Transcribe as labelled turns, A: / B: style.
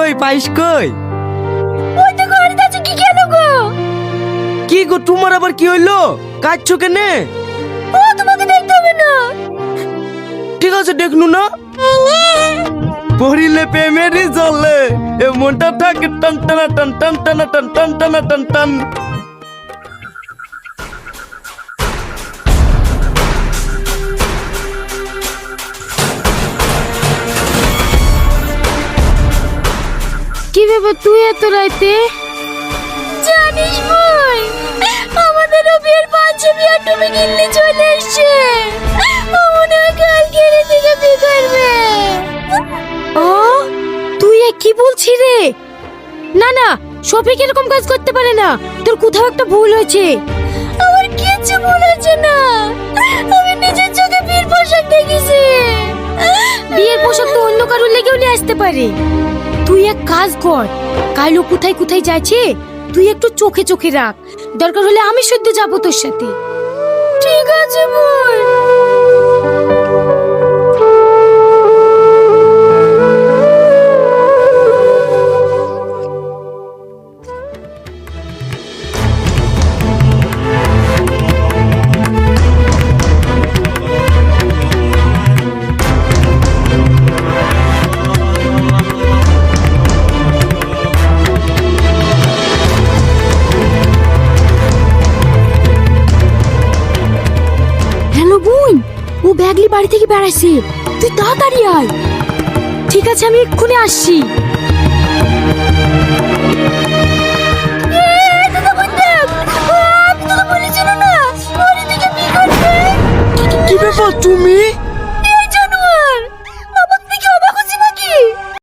A: কই পাইস কই?
B: ওই তো ঘরে আছে কি কেন গো?
A: কি গো তোমার আবার কি হইল? কাচ্ছো কেনে?
B: ও তোমাকে দেখতে হবে না।
A: ঠিক আছে দেখনু না। পড়িলে প্রেমেরই জলে এ মনটা থাকে টান টানা টান টান টানা টান টান টানা টান টান।
B: কি ব্যাপার তুই এত রাইতে? জানিস ভাই আমাদেরও বিয়ের পাঁচে বিয়ে তুমি গিল্লি চলে এসছে। ও মনে হয় কালকে থেকে বিয়ে করবে? ও তুই এ কি বলছিস রে? না না শফিক এরকম কাজ করতে পারে না। তোর কোথাও একটা ভুল হয়েছে। আমার ভুল আসতে পারে। তুই এক কাজ কর। কালো কোথায় কোথায় যাচ্ছে, তুই একটু চোখে চোখে রাখ। দরকার হলে আমি সদ্য যাব তোর সাথে। ঠিক আছে বোন ব্যাগলি বাড়ি থেকে বেড়াইছে। তুই তাড়াতাড়ি আয়। ঠিক আছে আমি এক্ষুনি আসছি।